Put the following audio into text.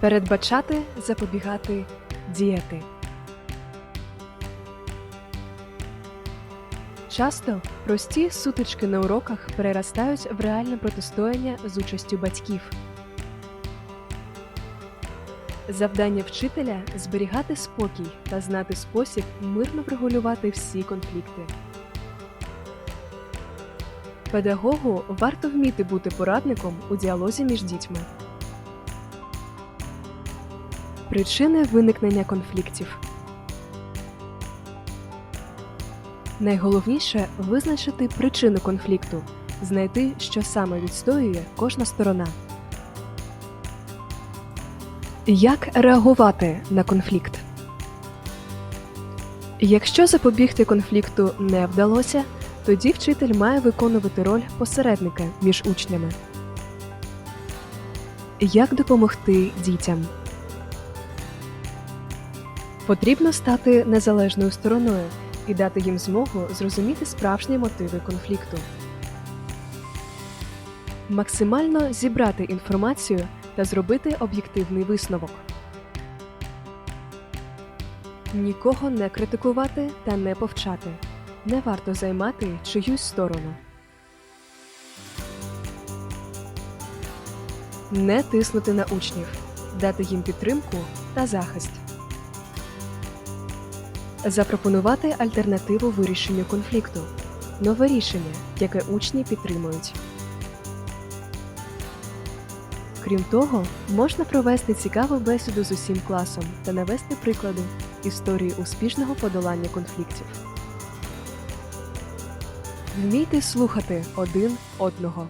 Передбачати, запобігати, діяти. Часто прості сутички на уроках переростають в реальне протистояння з участю батьків. Завдання вчителя зберігати спокій та знати спосіб мирно врегулювати всі конфлікти. Педагогу варто вміти бути порадником у діалозі між дітьми. Причини виникнення конфліктів. Найголовніше визначити причину конфлікту, знайти, що саме відстоює кожна сторона. Як реагувати на конфлікт? Якщо запобігти конфлікту не вдалося, тоді вчитель має виконувати роль посередника між учнями. Як допомогти дітям? Потрібно стати незалежною стороною і дати їм змогу зрозуміти справжні мотиви конфлікту. Максимально зібрати інформацію та зробити об'єктивний висновок. Нікого не критикувати та не повчати. Не варто займати чиюсь сторону. Не тиснути на учнів, дати їм підтримку та захист. Запропонувати альтернативу вирішенню конфлікту. Нове рішення, яке учні підтримують. Крім того, можна провести цікаву бесіду з усім класом та навести приклади історії успішного подолання конфліктів. Вмійте слухати один одного.